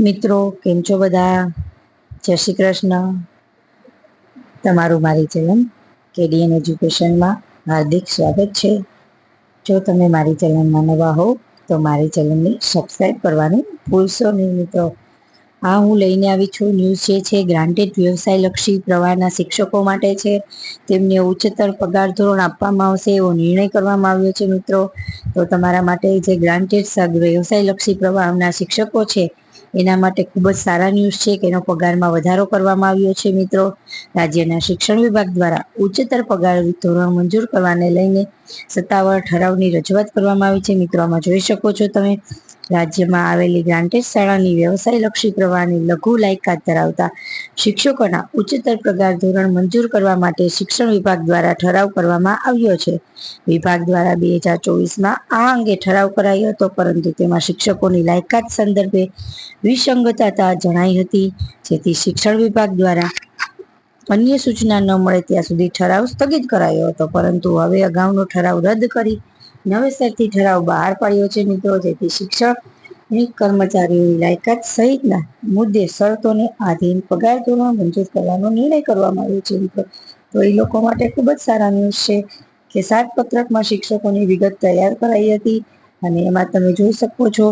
મિત્રો, કેમ છો બધા? જય શ્રી કૃષ્ણ. તમારું મારી ચેનલ કેડીએન એજ્યુકેશનમાં હાર્દિક સ્વાગત છે. જો તમે મારી ચેનલમાં નવા હો, તો મારી ચેનલને સબસ્ક્રાઈબ કરવાનું ભૂલશો નહીં મિત્રો. આ હું લઈને આવી છું. ન્યૂઝ જે છે, ગ્રાન્ટેડ વ્યવસાયલક્ષી પ્રવાહના શિક્ષકો માટે છે. તેમને ઉચ્ચતર પગાર ધોરણ આપવામાં આવશે એવો નિર્ણય કરવામાં આવ્યો છે મિત્રો. તો તમારા માટે જે ગ્રાન્ટેડ વ્યવસાયલક્ષી પ્રવાહના શિક્ષકો છે એના માટે ખૂબ જ સારા ન્યૂઝ છે કે એનો પગારમાં વધારો કરવામાં આવ્યો છે મિત્રો. રાજ્યના શિક્ષણ વિભાગ દ્વારા ઉચ્ચતર પગાર ધોરણ મંજૂર કરવાને લઈને સત્તાવાર ઠરાવની રજૂઆત કરવામાં આવી છે. મિત્રો, આમાં જોઈ શકો છો તમે રાજ્યમાં આવેલી ગ્રાન્ટેડ શાળાની વ્યવસાયલક્ષી પ્રવાહની લઘુ લાયકાત ધરાવતા શિક્ષકોના ઉચ્ચતર પગાર ધોરણ મંજૂર કરવા માટે શિક્ષણ વિભાગ દ્વારા ઠરાવ કરવામાં આવ્યો છે. વિભાગ દ્વારા બે હજાર ચોવીસમાં આ અંગે ઠરાવ કરાયો હતો, પરંતુ તેમાં શિક્ષકોની લાયકાત સંદર્ભે વિસંગતતા જણાઈ હતી, જેથી શિક્ષણ વિભાગ દ્વારા અન્ય સૂચના ન મળે ત્યાં સુધી ઠરાવ સ્થગિત કરાયો હતો. પરંતુ હવે અગાઉનો ઠરાવ રદ કરી નવેસરથી ઠરાવ બહાર પાડ્યો છે મિત્રો. જેથી શિક્ષણ કર્મચારીઓની લાયકાત સહિતના મુદ્દે શરતોને આધીન પગાર ધોરણ મંજૂર કરવાનો નિર્ણય કરવામાં આવ્યો છે મિત્રો. તો એ લોકો માટે ખૂબ જ સારા ન્યૂઝ છે કે સાત પત્રકમાં શિક્ષકોની વિગત તૈયાર કરાઈ હતી અને એમાં તમે જોઈ શકો છો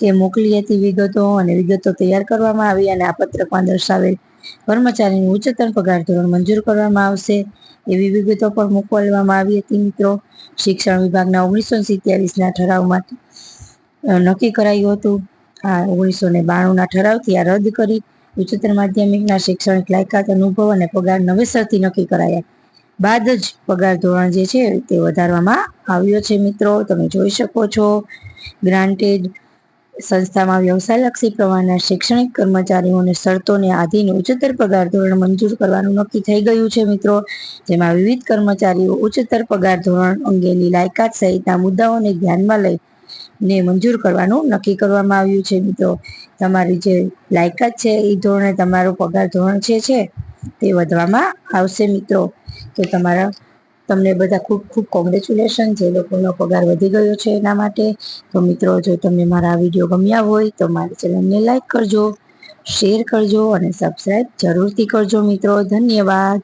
કે મોકલી હતી વિગતો અને વિગતો તૈયાર કરવામાં આવી અને આ પત્રકમાં દર્શાવેલ કર્મચારીનું ઉચ્ચતર પગાર ધોરણ મંજૂર કરવામાં આવશે. એવી વિગતો પણ મોકલવામાં આવી હતી મિત્રો. શિક્ષણ વિભાગના ઓગણીસો સિત્યાવીસના ઠરાવમાં નક્કી કરાયું હતું. આ ઓગણીસો ને બાણુંના ઠરાવથી આ રદ કરી ઉચ્ચતર માધ્યમિકના શૈક્ષણિક લાયકાત, અનુભવ અને પગાર નવેસરથી નક્કી કરાયા. બાદ જ પગાર ધોરણ જે છે તે વધારવામાં આવ્યો છે મિત્રો. તમે જોઈ શકો છો. ગ્રાન્ટેડ સંસ્થામાં વ્યવસાયલક્ષી પ્રવાહના શૈક્ષણિક કર્મચારીઓને શરતોને આધીન ઉચ્ચતર પગાર ધોરણ મંજૂર કરવાનું નક્કી થઈ ગયું છે, મિત્રો. જેમાં વિવિધ કર્મચારીઓ ઉચ્ચતર પગાર ધોરણ અંગેની લાયકાત સહિતના મુદ્દાઓને ધ્યાનમાં લઈ ને મંજૂર કરવાનું નક્કી કરવામાં આવ્યું છે, મિત્રો. તમારી જે લાયકાત છે એ ધોરણે તમારું પગાર ધોરણ છે, તે વધવામાં આવશે, મિત્રો. તો તમારા તમને બધા ખૂબ ખૂબ કોંગ્રેચ્યુલેશન જે લોકોનો પગાર વધી ગયો છે એના માટે. તો મિત્રો, જો તમને મારા વીડિયો ગમ્યા હોય, તો મારી ચેનલને લાઈક કરજો શેર કરજો અને સબસ્ક્રાઈબ જરૂરથી કરજો મિત્રો. ધન્યવાદ.